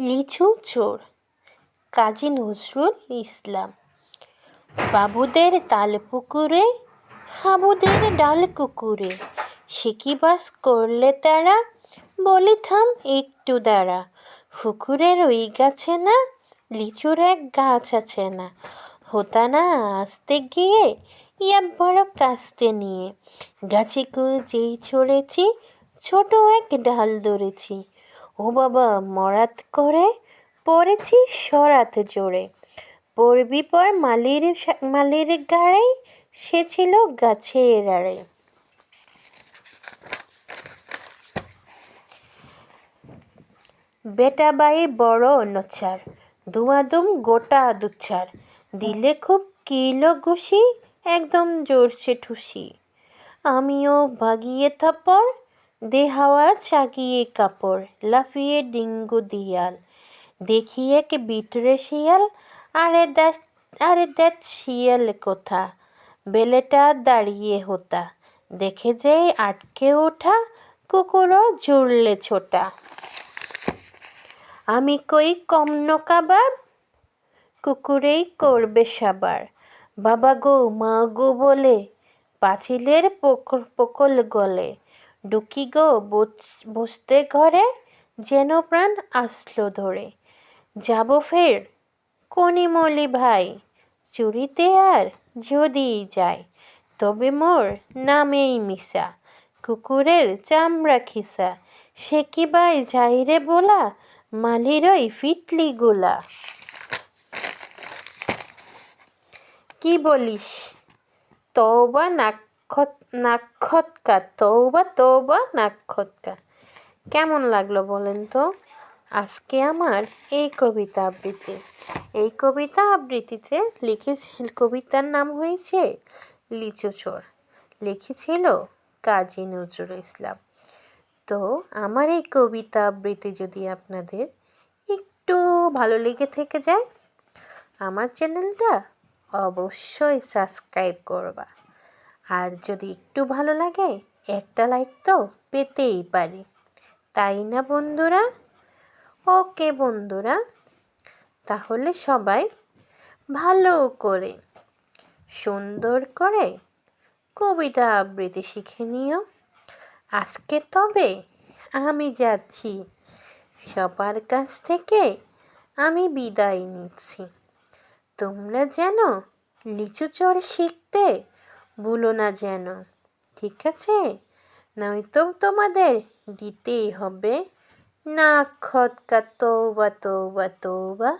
লিচু চোর। কাজী নজরুল ইসলাম। বাবুদের তাল পুকুরে, হাবুদের ডাল কুকুরে, সে বাস করলে তারা? বলি থাম একটু দাঁড়া পুকুরের ওই গাছে না, লিচুর এক গাছ আছে না। হতা না আসতে গিয়ে ইয়া বড় কাস্তে নিয়ে। গাছে যেই ছড়েছি, ছোট এক ডাল ধরেছি। ও বাবা, মরাত করে পড়েছি সরাত জোরে। পড়বি পর মালির মালির গাড়ে, সে ছিল গাছের আড়ে। বেটা বাই বড় নচার দুমাদুম গোটা দুচ্ছার। দিলে খুব কিলো ঘুষি, একদম জোরছে ঠুসি। আমিও বাগিয়ে থাপড় দে হাওয়া চাগিয়ে কাপড়, লাফিয়ে ডিঙ্গু দিয়াল। দেখি এক বিটরে শিয়াল? আরে দেখ আরে দেখ শিয়াল কোথা? বেলেটা দাঁড়িয়ে হোতা। দেখে যে আটকে ওঠা, কুকুরও জুড়লে ছোটা। আমি কই কম নকাবার কুকুরেই করবে সাবার। বাবা গো, মা গো বলে, পাঁচিলের পোকল গলে। ডুকি গো বসতে ঘরে যেন প্রাণ আসলো ধরে। যাব ফের কনিমলি ভাই, চুরিতে আর যদি যায় তবে মোর নামেই মিশা, কুকুরের চামড়া খিসা। সে কি বাই যাই রে বলা, মালিরই ফিটলি গোলা। কি বলিস? তৌবা নাক্ষত নাক্ষতকা তৌবা তৌবা নাক্ষতকা। কেমন লাগল বলেন তো? আজকে আমার এই কবিতা আবৃত্তি। এই কবিতা আবৃত্তিতে লিখেছে কবিতার নাম হয়েছে লিচু চোর। লিখেছিল কাজী নজরুল ইসলাম। তো আমার এই কবিতা আবৃত্তি যদি আপনাদের একটু ভালো লেগে থেকে যায়, আমার চ্যানেলটা অবশ্যই সাবস্ক্রাইব করবা। আর যদি একটু ভালো লাগে, একটা লাইক তো পেতেই পারি। তাই না বন্ধুরা? ওকে বন্ধুরা, তাহলে সবাই ভালো করে, সুন্দর করে কবিতা আবৃত্তি শিখে নিও। আজকে তবে আমি যাচ্ছি, সবার কাছ থেকে আমি বিদায় নিচ্ছি। তোমরা যেন লিচু চড় শিখতে ভুলো না যেন। ঠিক আছে? নয়তো তোমাদের দিতেই হবে। না খতকা তৌবা তৌবা তৌবা